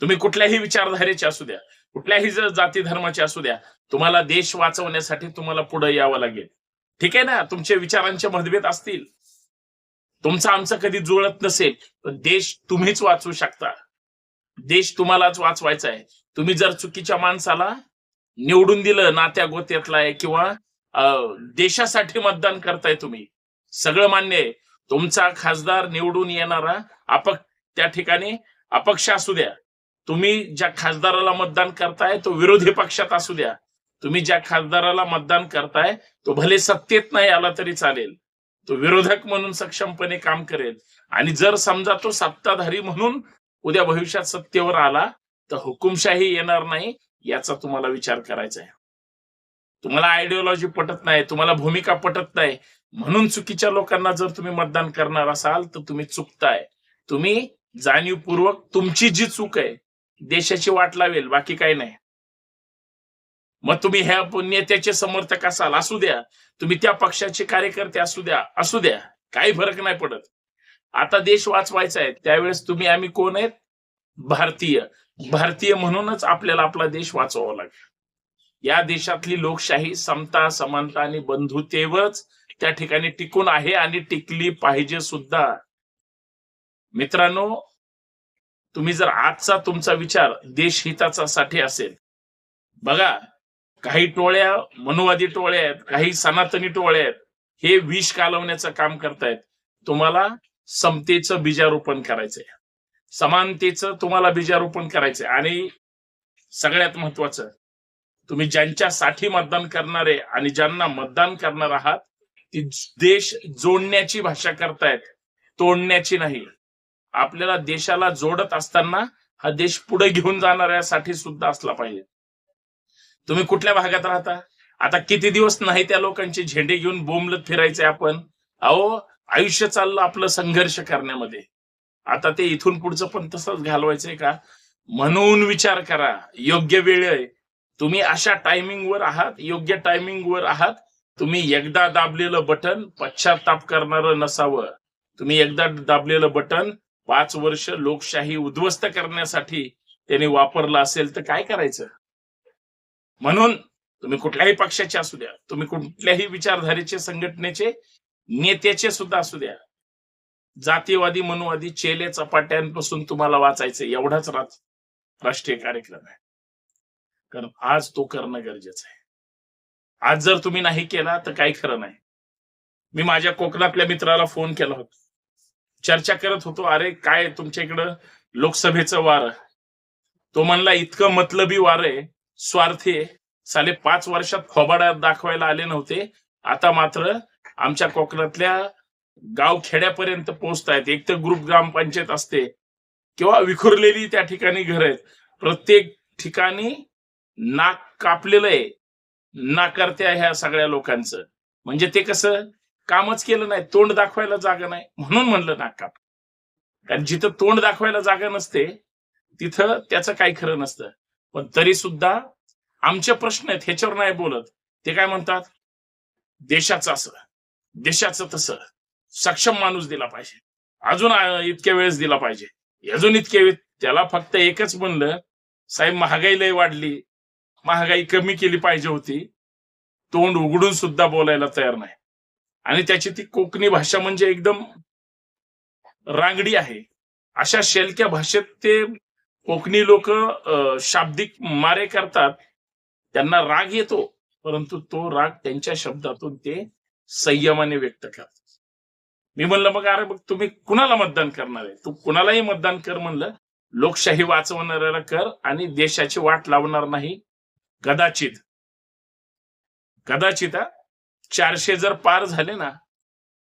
तुम्ही कुठल्याही विचारधारेचे असू द्या कुठल्याही जर जाती धर्माचे असू द्या तुम्हाला देश वाचवण्यासाठी तुम्हाला पुढे यावं लागेल. ठीक आहे ना? तुमचे विचारांचे मतभेद असतील. तुमचं आमचं कधी जुळत नसेल पण देश तुम्हीच वाचवू शकता. देश तुम्हालाच वाचवायचा आहे. तुम्ही जर चुकीच्या माणसाला निवडून दिलं नात्या गोत्यातला आहे किंवा देशासाठी मतदान करताय तुम्ही सगळं मान्य आहे. तुमचा खासदार निवडून येणारा अपक्ष त्या ठिकाणी अपक्ष असू द्या. तुम्ही ज्या खासदाराला मतदान करताय तो विरोधी पक्षात असू द्या. तुम्ही ज्या खासदाराला मतदान करताय तो भले सत्तेत नाही आला तरी चालेल. तो विरोधक म्हणून सक्षमपणे काम करेल. आणि जर समजा तो सत्ताधारी म्हणून उद्या भविष्यात सत्तेवर आला तर हुकुमशाही येणार नाही याचा तुम्हाला विचार करायचा आहे. तुम्हाला आयडिओलॉजी पटत नाही तुम्हाला भूमिका पटत नाही. म्हणून चुकीच्या लोकांना जर तुम्ही मतदान करणार असाल तर तुम्ही चुकताय. तुम्ही जाणीवपूर्वक तुमची जी चूक आहे देशाची वाट लावेल बाकी काही नाही. मग तुम्ही ह्या नेत्याचे समर्थक असाल असू द्या. तुम्ही त्या पक्षाचे कार्यकर्ते असू द्या असू द्या. काही फरक नाही पडत. आता देश वाचवायचा आहे त्यावेळेस तुम्ही आम्ही कोण आहेत? भारतीय. भारतीय म्हणूनच आपल्याला आपला देश वाचवावा लागेल. या देशातली लोकशाही समता समानता आणि बंधुतेवरच त्या ठिकाणी टिकून आहे आणि टिकली पाहिजे सुद्धा. मित्रांनो तुम्ही जर आजचा तुमचा विचार देशहिताचा साठी असेल बघा काही टोळ्या मनुवादी टोळ्या आहेत काही सनातनी टोळ्या आहेत हे विष कालवण्याचं काम करतायत. तुम्हाला समतेचं बीजारोपण करायचंय. समानतेचं तुम्हाला बीजारोपण करायचंय. आणि सगळ्यात महत्वाचं तुम्ही ज्यांच्यासाठी मतदान करणारे आणि ज्यांना मतदान करणार आहात ती देश जोडण्याची भाषा करतायत तोडण्याची नाही. आपल्याला देशाला जोडत असताना हा देश पुढे घेऊन जाणाऱ्यासाठी सुद्धा असला पाहिजे. तुम्ही कुठल्या भागात राहता? आता किती दिवस नाही त्या लोकांचे झेंडे घेऊन बोंबलत फिरायचे आपण? अहो आयुष्य चाललं आपलं संघर्ष करण्यामध्ये. आता ते इथून पुढचं पण तसंच घालवायचंय का? म्हणून विचार करा. योग्य वेळ आहे. तुम्ही अशा टायमिंगवर आहात योग्य टायमिंगवर आहात. तुम्ही एकदा दाबलेलं बटन पश्चाताप करणारं नसावं. तुम्ही एकदा दाबलेलं बटन पाच वर्ष लोकशाही उद्ध्वस्त करण्यासाठी त्यांनी वापरलं असेल तर काय करायचं? म्हणून तुम्ही कुठल्याही पक्षाचे असू द्या तुम्ही कुठल्याही विचारधारेचे संघटनेचे नेत्याचे सुद्धा असू द्या. जातीवादी मनुवादी चेले चपाट्यांपासून तुम्हाला वाचायचं एवढाच राज राष्ट्रीय कार्यक्रम आहे. कारण आज तो करणं गरजेचं आहे. आज जर तुम्ही नाही केला तर काही खरं नाही. मी माझ्या कोकणातल्या मित्राला फोन केला होता. चर्चा करत होतो अरे काय तुमच्या इकडं? लोकसभेचं वार. तो म्हणला इतकं मतलबी वार आहे स्वार्थी आहे. साले पाच वर्षात खोबाड्यात दाखवायला आले नव्हते. आता मात्र आमच्या कोकणातल्या गाव खेड्यापर्यंत पोहोचतायत एक तर ग्रुप ग्रामपंचायत असते किंवा विखुरलेली त्या ठिकाणी घर आहेत. प्रत्येक ठिकाणी नाक कापलेलं आहे नाकारत्या ह्या सगळ्या लोकांचं. म्हणजे ते कसं? कामच केलं नाही तोंड दाखवायला जागा नाही म्हणून म्हणलं नाक काप कारण जिथं तोंड दाखवायला जागा नसते तिथं त्याचं काही खरं नसतं. पण तरी सुद्धा आमचे प्रश्न आहेत ह्याच्यावर नाही बोलत. ते काय म्हणतात? देशाचं असं देशाचं तसं. सक्षम माणूस दिला पाहिजे. अजून इतक्या वेळेस दिला पाहिजे. अजून इतके वेळ त्याला फक्त एकच म्हणलं साहेब महागाई लय वाढली. महागाई कमी केली पाहिजे होती. तोंड उघडून सुद्धा बोलायला तयार नाही. आणि त्याची ती कोकणी भाषा म्हणजे एकदम रांगडी आहे. अशा शेलक्या भाषेत ते कोकणी लोक शाब्दिक मारे करतात. त्यांना राग येतो परंतु तो राग त्यांच्या शब्दातून ते संयमाने व्यक्त करतात. मी म्हणलं मग अरे बघ तुम्ही कुणाला मतदान करणार आहे? तू कुणालाही मतदान कर म्हणलं. लोकशाही वाचवणाऱ्याला कर आणि देशाची वाट लावणार नाही. कदाचित. कदाचित हा, चारशे जर पार झाले ना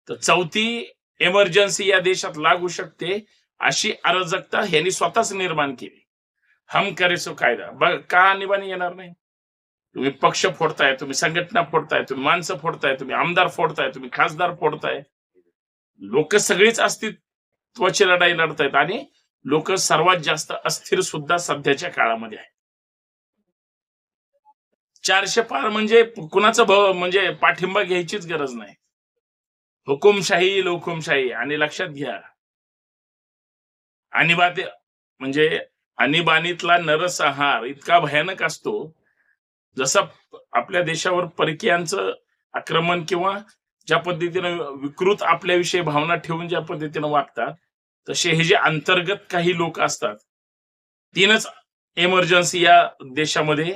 तर चौथी एमर्जन्सी या देशात लागू शकते अशी अराजकता ह्यांनी स्वतःच निर्माण केली. हम करे सो कायदा. बघ का निबाणी येणार नाही? तुम्ही पक्ष फोडताय तुम्ही संघटना फोडताय तुम्ही माणसं फोडताय तुम्ही आमदार फोडताय तुम्ही खासदार फोडताय. लोक सगळीच अस्तित्वाची लढाई लढतायत आणि लोक सर्वात जास्त अस्थिर सुद्धा सध्याच्या काळामध्ये आहे चारशे पार म्हणजे कुणाचं भाव म्हणजे पाठिंबा घ्यायचीच गरज नाही. हुकुमशाही लोकहुमशाही आणि लक्षात घ्या. अनिबात म्हणजे अनिबाणीतला नरसंहार इतका भयानक असतो जसा आपल्या देशावर परकीयांचं आक्रमण किंवा ज्या पद्धतीनं विकृत आपल्याविषयी भावना ठेवून ज्या पद्धतीनं वागतात तसे हे जे अंतर्गत काही लोक असतात तीनच एमर्जन्सी या देशामध्ये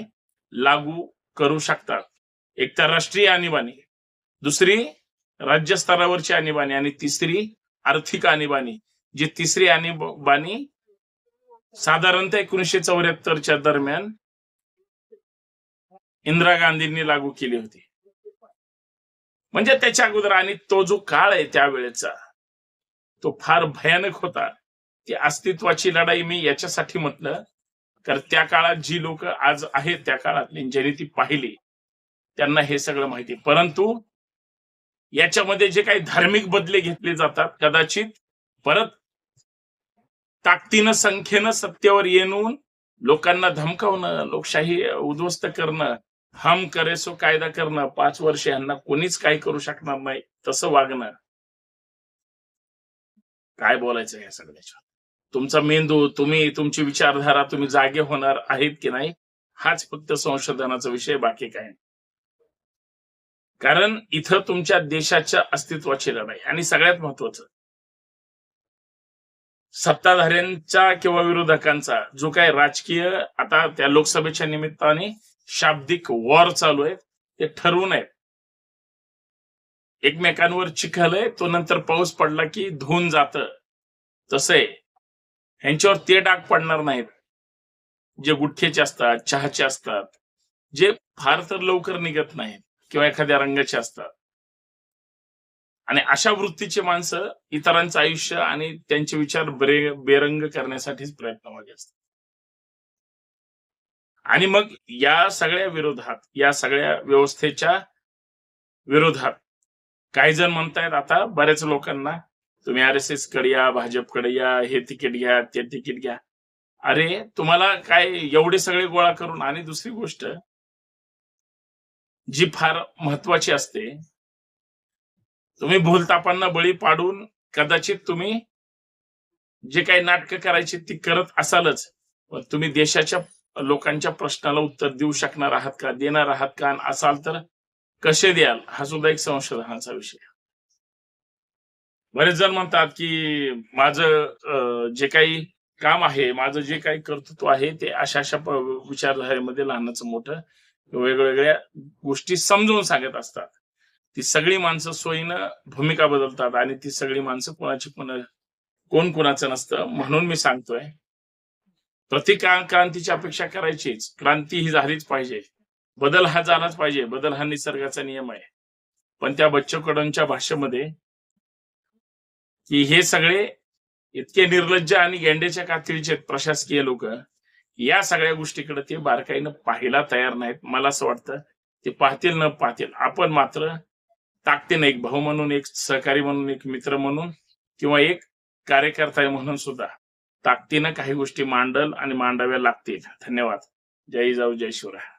लागू करू शकतात. एक तर राष्ट्रीय आणीबाणी दुसरी राज्यस्तरावरची आणीबाणी आणि तिसरी आर्थिक आणीबाणी. जी तिसरी आणीबाणी साधारणतः एकोणीसशे चौऱ्याहत्तरच्या दरम्यान इंदिरा गांधींनी लागू केली होती. म्हणजे त्याच्या अगोदर आणि तो जो काळ आहे त्यावेळेचा तो फार भयानक होता. ती अस्तित्वाची लढाई मी याच्यासाठी म्हटलं तर त्या काळात जी लोक आज आहेत त्या काळातली ज्यांनी ती पाहिली त्यांना हे सगळं माहिती परंतु याच्यामध्ये जे काही धार्मिक बदले घेतले जातात कदाचित परत ताकदीनं संख्येनं सत्तेवर येऊन लोकांना धमकावणं लोकशाही उद्ध्वस्त करणं हम करेसो कायदा करणं पाच वर्ष यांना कोणीच काही करू शकणार नाही तसं वागणं. काय बोलायचं या सगळ्याच्या तुमचा मेंदू तुम्ही तुमची विचारधारा तुम्ही जागे होणार आहेत की नाही हाच फक्त संशोधनाचा विषय बाकी काय नाही. कारण इथं तुमच्या देशाच्या अस्तित्वाची लढाई आणि सगळ्यात महत्वाचं सत्ताधाऱ्यांचा किंवा विरोधकांचा जो काही राजकीय आता त्या लोकसभेच्या निमित्ताने शाब्दिक वॉर चालू आहे ते ठरवून आहेत एकमेकांवर चिखल आहे तो नंतर पाऊस पडला की धुवून जात. तसे ह्यांच्यावर ते डाग पडणार नाहीत. जे गुटखेचे असतात चहाचे असतात जे फार तर लवकर निघत नाहीत किंवा एखाद्या रंगाचे असतात. आणि अशा वृत्तीचे माणसं इतरांचं आयुष्य आणि त्यांचे विचार बरे बेरंग करण्यासाठीच प्रयत्नवादी असतात. आणि मग या सगळ्या विरोधात या सगळ्या व्यवस्थेच्या विरोधात काही जण म्हणतायत आता बऱ्याच लोकांना तुम्ही आर एस एसकडे या भाजपकडे या हे तिकीट घ्या ते तिकीट घ्या. अरे तुम्हाला काय एवढे सगळे गोळा करून आणि दुसरी गोष्ट जी फार महत्वाची असते तुम्ही भूलतापांना बळी पाडून कदाचित तुम्ही जे काही नाटकं करायची ती करत असालच पण तुम्ही देशाच्या लोकांच्या प्रश्नाला उत्तर देऊ शकणार आहात का देणार आहात का आणि असाल तर कसे द्याल? हा सुद्धा एक संशोधनाचा विषय. बरेच जण म्हणतात की माझं जे काही काम आहे माझं जे काही कर्तृत्व आहे ते अशा अशा विचारधारेमध्ये लहानाचं मोठं वेगवेगळ्या गोष्टी समजून सांगत असतात. ती सगळी माणसं सोयीनं भूमिका बदलतात आणि ती सगळी माणसं कोणाची कोण कोण कोणाचं नसतं म्हणून मी सांगतोय. प्रतिका क्रांतीची अपेक्षा करायचीच. क्रांती ही झालीच पाहिजे. बदल हा झालाच पाहिजे. बदल हा निसर्गाचा नियम आहे. पण त्या बच्चू कडूंच्या भाषेमध्ये की हे सगळे इतके निर्लज्ज आणि गेंड्याच्या कातडीचे प्रशासकीय लोक. या सगळ्या गोष्टीकडे ते बारकाईनं पाहायला तयार नाहीत. मला असं वाटतं ते पाहतील न पाहतील. आपण मात्र ताकदीनं एक भाऊ म्हणून एक सहकारी म्हणून एक मित्र म्हणून किंवा एक कार्यकर्ता म्हणून सुद्धा ताकदीनं काही गोष्टी मांडल आणि मांडाव्या लागतील. धन्यवाद. जय जाऊ जय शिवराय.